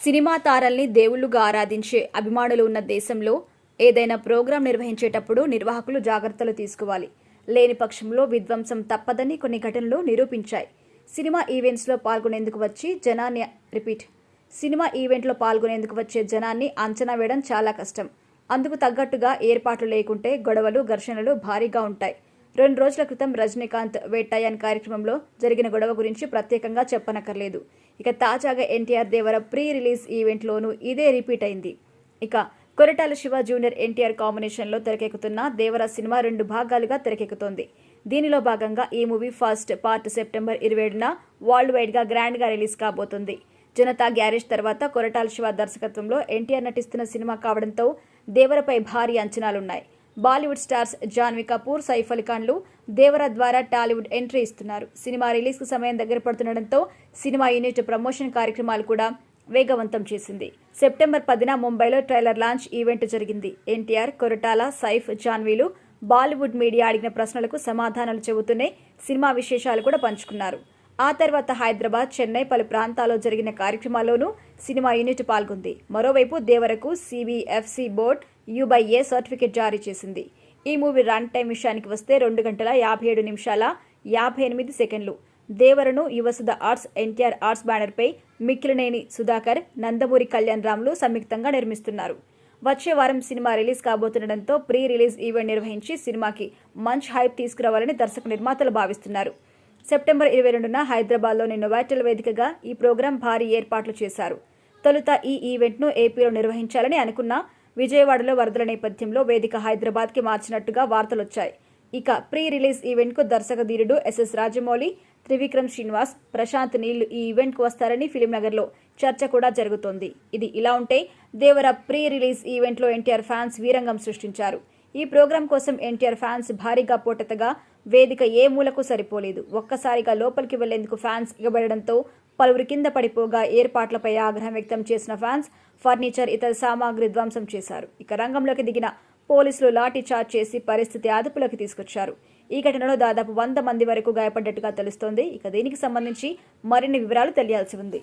Cinema తారల్ని దేవుళ్ళుగా ఆరాధించే అభిమానులు ఉన్న దేశంలో ఏదైనా ప్రోగ్రాం నిర్వహించేటప్పుడు నిర్వాహకులు జాగ్రత్తలు తీసుకోవాలి. లేని పక్షంలో విధ్వంసం తప్పదని కొన్ని ఘటనలు నిరూపించాయి. సినిమా ఈవెంట్స్లో పాల్గొనేందుకు వచ్చి జనాన్ని రిపీట్ సినిమా ఈవెంట్లో పాల్గొనేందుకు వచ్చే జనాన్ని అంచనా వేయడం చాలా కష్టం. అందుకు తగ్గట్టుగా ఏర్పాట్లు లేకుంటే గొడవలు ఘర్షణలు భారీగా ఉంటాయి. రెండు రోజుల క్రితం రజనీకాంత్ వేటాయన్ కార్యక్రమంలో జరిగిన గొడవ గురించి ప్రత్యేకంగా చెప్పనక్కర్లేదు. ఇక తాజాగా ఎన్టీఆర్ దేవర ప్రీ రిలీజ్ ఈవెంట్లోనూ ఇదే రిపీట్ అయింది. ఇక కొరటాల శివ జూనియర్ ఎన్టీఆర్ కాంబినేషన్లో తెరకెక్కుతున్న దేవర సినిమా రెండు భాగాలుగా తెరకెక్కుతోంది. దీనిలో భాగంగా ఈ మూవీ ఫస్ట్ పార్ట్ సెప్టెంబర్ ఇరవై ఏడున వరల్డ్ వైడ్గా గ్రాండ్గా రిలీజ్ కాబోతుంది. జనతా గ్యారేజ్ తర్వాత కొరటాల శివ దర్శకత్వంలో ఎన్టీఆర్ నటిస్తున్న సినిమా కావడంతో దేవరపై భారీ అంచనాలున్నాయి. బాలీవుడ్ స్టార్స్ జాన్వీ కపూర్ సైఫ్ అలీ ఖాన్లు దేవర ద్వారా టాలీవుడ్ ఎంట్రీ ఇస్తున్నారు. సినిమా రిలీజ్కు సమయం దగ్గర పడుతుండటంతో సినిమా యూనిట్ ప్రమోషన్ కార్యక్రమాలు కూడా వేగవంతం చేసింది. సెప్టెంబర్ పదిన ముంబైలో ట్రైలర్ లాంచ్ ఈవెంట్ జరిగింది. ఎన్టీఆర్ కొరటాల సైఫ్ జాన్వీలు బాలీవుడ్ మీడియా అడిగిన ప్రశ్నలకు సమాధానాలు చెబుతూనే సినిమా విశేషాలు కూడా పంచుకున్నారు. ఆ తర్వాత హైదరాబాద్ చెన్నై పలు ప్రాంతాల్లో జరిగిన కార్యక్రమాల్లోనూ సినిమా యూనిట్ పాల్గొంది. మరోవైపు దేవరకు CBFC board U by A certificate జారీ చేసింది. ఈ మూవీ రన్ టైం విషయానికి వస్తే రెండు గంటల యాభై ఏడు నిమిషాల యాభై ఎనిమిది సెకండ్లు. దేవరను యువసుధ ఆర్ట్స్ ఎన్టీఆర్ ఆర్ట్స్ బ్యానర్పై మిక్కిలినేని సుధాకర్ నందమూరి కళ్యాణ్ రామ్లు సంయుక్తంగా నిర్మిస్తున్నారు. వచ్చే వారం సినిమా రిలీజ్ కాబోతుండటంతో ప్రీ రిలీజ్ ఈవెంట్ నిర్వహించి సినిమాకి మంచి హైప్ తీసుకురావాలని దర్శక నిర్మాతలు భావిస్తున్నారు. సెప్టెంబర్ ఇరవై రెండున హైదరాబాద్లోని నొవాటల్ వేదికగా ఈ ప్రోగ్రాం భారీ ఏర్పాట్లు చేశారు. తొలుత ఈ ఈవెంట్ను ఏపీలో నిర్వహించాలని అనుకున్న విజయవాడలో వరదల నేపథ్యంలో వేదిక హైదరాబాద్కి మార్చినట్టుగా వార్తలొచ్చాయి. ఇక ప్రీ రిలీజ్ ఈవెంట్కు దర్శకధీరుడు ఎస్ఎస్ రాజమౌళి త్రివిక్రమ్ శ్రీనివాస్ ప్రశాంత్ నీళ్ళు ఈ ఈవెంట్కు వస్తారని ఫిలింనగర్లో చర్చ కూడా జరుగుతోంది. ఇది ఇలా ఉంటే దేవర ప్రీ రిలీజ్ ఈవెంట్లో ఎన్టీఆర్ ఫ్యాన్స్ వీరంగం సృష్టించారు. ఈ ప్రోగ్రాం కోసం ఎన్టీఆర్ ఫ్యాన్స్ భారీగా పోటెత్తగా వేదిక ఏ మూలకు సరిపోలేదు. ఒక్కసారిగా లోపలికి వెళ్ళేందుకు ఫ్యాన్స్ ఎగబడడంతో పలువురు కింద పడిపోగా ఏర్పాట్లపై ఆగ్రహం వ్యక్తం చేసిన ఫ్యాన్స్ ఫర్నిచర్ ఇతర సామాగ్రి ధ్వంసం చేశారు. ఇక రంగంలోకి దిగిన పోలీసులు లాఠీ చార్జ్ చేసి పరిస్థితి అదుపులోకి తీసుకొచ్చారు. ఈ ఘటనలో దాదాపు వంద మంది వరకు గాయపడ్డట్టుగా తెలుస్తోంది. ఇక దీనికి సంబంధించి మరిన్ని వివరాలు తెలియాల్సి ఉంది.